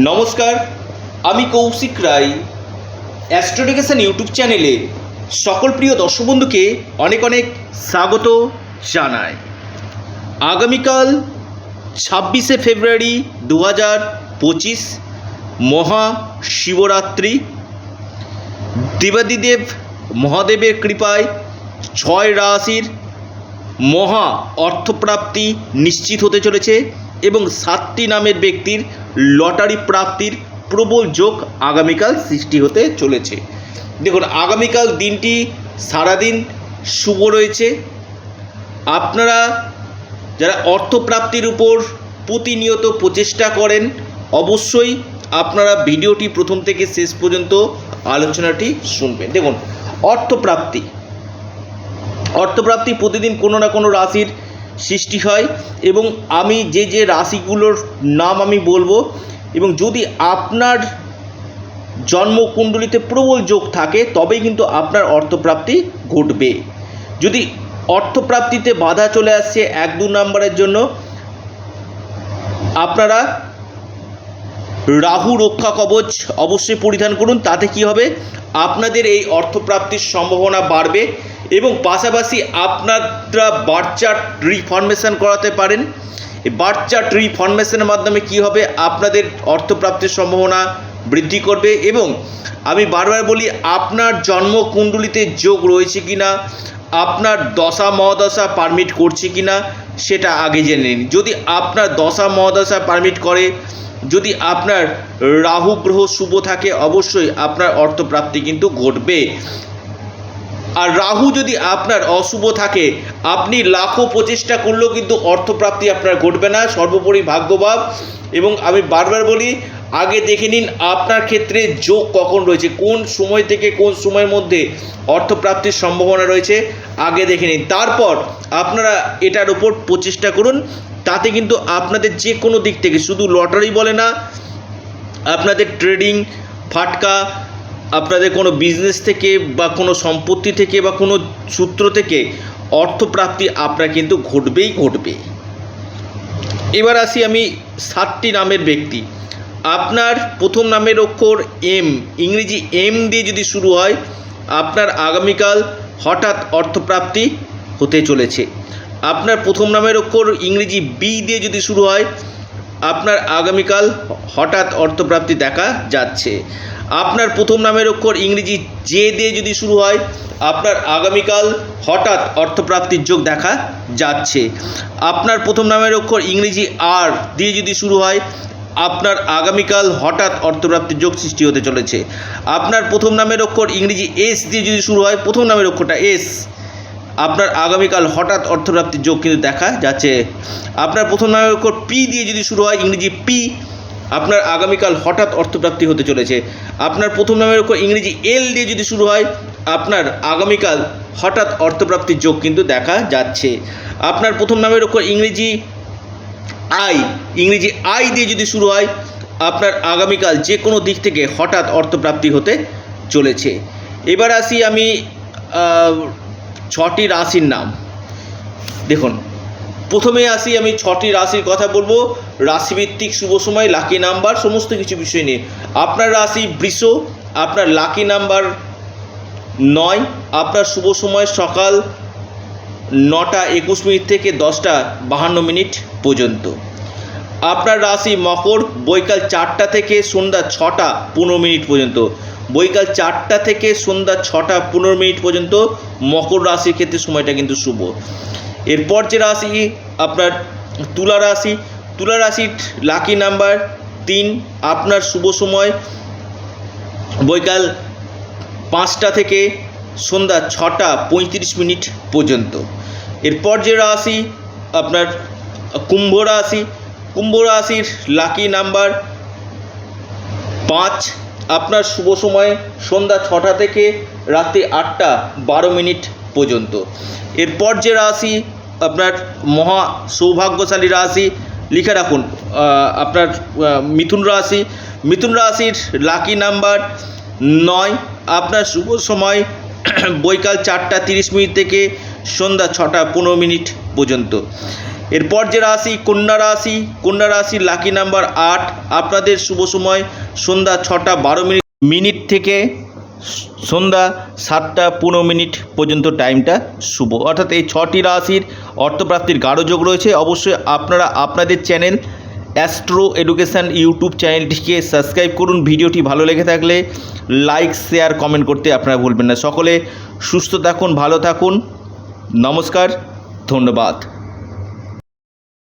নমস্কার, আমি কৌশিক রায়। অ্যাস্ট্রোডিকেশন ইউটিউব চ্যানেলে সকল প্রিয় দর্শক বন্ধুকে অনেক অনেক স্বাগত জানাই। আগামীকাল ছাব্বিশে ফেব্রুয়ারি দু হাজার পঁচিশ মহা শিবরাত্রি। দেবাদিদেব মহাদেবের কৃপায় ছয় রাশির মহা অর্থপ্রাপ্তি নিশ্চিত হতে চলেছে এবং সাতটি নামের ব্যক্তির লটারি প্রাপ্তির প্রবল যোগ আগামীকাল সৃষ্টি হতে চলেছে। দেখুন, আগামীকাল দিনটি সারাদিন শুভ রয়েছে। আপনারা যারা অর্থপ্রাপ্তির উপর প্রতিনিয়ত প্রচেষ্টা করেন, অবশ্যই আপনারা ভিডিওটি প্রথম থেকে শেষ পর্যন্ত আলোচনাটি শুনবেন। দেখুন, অর্থপ্রাপ্তি। অর্থপ্রাপ্তি প্রতিদিন কোনো না কোনো রাশির সৃষ্টি হয় এবং আমি যে যে রাশিগুলোর নাম আমি বলব এবং যদি আপনার জন্মকুণ্ডলিতে প্রবল যোগ থাকে, তবেই কিন্তু আপনার অর্থপ্রাপ্তি ঘটবে। যদি অর্থপ্রাপ্তিতে বাধা চলে আসছে এক দু নম্বরের জন্য, আপনারা রাহু রক্ষা কবচ অবশ্যই পরিধান করুন, তাতে কি হবে? আপনাদের এই অর্থপ্রাপ্তির সম্ভাবনা বাড়বে এবং পাশাপাশি আপনারা বার্থ চার্ট রিফরমেশন করাতে পারেন। বার্থ চার্ট রিফরমেশনের মাধ্যমে কি হবে? আপনাদের অর্থপ্রাপ্তির সম্ভাবনা বৃদ্ধি করবে এবং আমি বারবার বলি, আপনার জন্মকুণ্ডলিতে যোগ রয়েছে কি না আপনার দশা মহাদশা পারমিট করছে কি না সেটা আগে জেনে নিন। যদি আপনার দশা মহাদশা পারমিট করে, যদি আপনার রাহু গ্রহ শুভ থাকে, অবশ্যই আপনার অর্থপ্রাপ্তি কিন্তু ঘটবে। আর রাহু যদি আপনার অশুভ থাকে, আপনি লাখো প্রচেষ্টা করলেও কিন্তু অর্থপ্রাপ্তি আপনার ঘটবে না, সর্বোপরি ভাগ্যভাব এবং আমি বারবার বলি, আগে দেখে নিন আপনার ক্ষেত্রে যোগ কখন রয়েছে, কোন সময় থেকে কোন সময়ের মধ্যে অর্থপ্রাপ্তির সম্ভাবনা রয়েছে, আগে দেখে নিন। তারপর আপনারা এটার উপর প্রচেষ্টা করুন, তাতে কিন্তু আপনাদের যে কোনো দিক থেকে, শুধু লটারি বলে না, আপনাদের ট্রেডিং, ফাটকা আপনাদের কোনো বিজনেস থেকে বা কোনো সম্পত্তি থেকে বা কোনো সূত্র থেকে অর্থপ্রাপ্তি আপনার কিন্তু ঘটবেই ঘটবে। এবার আসি আমি সাতটি নামের ব্যক্তি। আপনার প্রথম নামের অক্ষর এম ইংরেজি এম দিয়ে যদি শুরু হয়, আপনার আগামীকাল হঠাৎ অর্থপ্রাপ্তি হতে চলেছে। আপনার প্রথম নামের অক্ষর ইংরেজি বি দিয়ে যদি শুরু হয়, আপনার আগামীকাল হঠাৎ অর্থপ্রাপ্তি দেখা যাচ্ছে। আপনার প্রথম নামের অক্ষর ইংরেজি জে দিয়ে যদি শুরু হয়, আপনার আগামীকাল হঠাৎ অর্থপ্রাপ্তির যোগ দেখা যাচ্ছে। আপনার প্রথম নামের অক্ষর ইংরেজি আর দিয়ে যদি শুরু হয়, আপনার আগামীকাল হঠাৎ অর্থপ্রাপ্তির যোগ সৃষ্টি হতে চলেছে। আপনার প্রথম নামের অক্ষর ইংরেজি এস দিয়ে যদি শুরু হয়, প্রথম নামের অক্ষরটা এস। আপনার আগামীকাল হঠাৎ অর্থপ্রাপ্তির যোগ কিন্তু দেখা যাচ্ছে। আপনার প্রথম নামের অক্ষর পি দিয়ে যদি শুরু হয়, ইংরেজি পি। আপনার আগামীকাল হঠাৎ অর্থপ্রাপ্তি হতে চলেছে। আপনার প্রথম নামের অক্ষর ইংরেজি এল দিয়ে যদি শুরু হয়, আপনার আগামীকাল হঠাৎ অর্থপ্রাপ্তির যোগ কিন্তু দেখা যাচ্ছে। আপনার প্রথম নামের অক্ষর ইংরেজি আই ইংরেজি আই দিয়ে যদি শুরু হয়, আপনার আগামীকাল যে কোনো দিক থেকে হঠাৎ অর্থপ্রাপ্তি হতে চলেছে। এবার আসি আমি ছটি রাশির নাম। দেখুন প্রথমে আসি আমি ছটি রাশির কথা বলব। রাশিভিত্তিক শুভ সময় লাকি নাম্বার সমস্ত কিছু বিষয় নিয়ে। আপনার রাশি বৃষ, আপনার লাকি নাম্বার নয়, আপনার শুভ সময় সকাল নটা একুশ মিনিট থেকে দশটা বাহান্ন মিনিট পর্যন্ত। আপনার রাশি মকর, বৈকাল চারটা থেকে সন্ধ্যা ছটা পনেরো মিনিট পর্যন্ত। বৈকাল চারটা থেকে সন্ধ্যা ছটা পনেরো মিনিট পর্যন্ত মকর রাশির ক্ষেত্রে সময়টা কিন্তু শুভ। এরপর যে রাশি আপনার তুলা রাশি, তুলা রাশির লাকি নাম্বার তিন, আপনার শুভ সময়, বৈকাল পাঁচটা থেকে সন্ধ্যা ছটা পঁয়ত্রিশ মিনিট পর্যন্ত। এরপর যে রাশি, আপনার কুম্ভ রাশি, কুম্ভ রাশির লাকি নাম্বার পাঁচ, আপনার শুভ সময় সন্ধ্যা ছটা থেকে রাত্রি আটটা বারো মিনিট পর্যন্ত। এরপর যে রাশি আপনার মহা সৌভাগ্যশালী রাশি লিখে রাখুন। আপনার মিথুন রাশি। মিথুন রাশির লাকি নাম্বার নয়। আপনার শুভ সময় বৈকাল চারটা তিরিশ মিনিট থেকে সন্ধ্যা ছটা পনেরো মিনিট পর্যন্ত। এরপর যে রাশি, কন্যা রাশি। কন্যা রাশির লাকি নাম্বার আট। আপনাদের শুভ সময় সন্ধ্যা ছটা বারো মিনিট মিনিট থেকে সন্ধ্যা সাতটা পনেরো মিনিট পর্যন্ত টাইমটা শুভ। অর্থাৎ এই ছটি রাশির অর্থপ্রাপ্তির গাঢ় যোগ রয়েছে। অবশ্যই আপনারা আপনাদের চ্যানেল অ্যাস্ট্রো এডুকেশান ইউটিউব চ্যানেলটিকে সাবস্ক্রাইব করুন। ভিডিওটি ভালো লেগে থাকলে লাইক, শেয়ার, কমেন্ট করতে আপনারা ভুলবেন না। সকলে সুস্থ থাকুন, ভালো থাকুন। নমস্কার, ধন্যবাদ।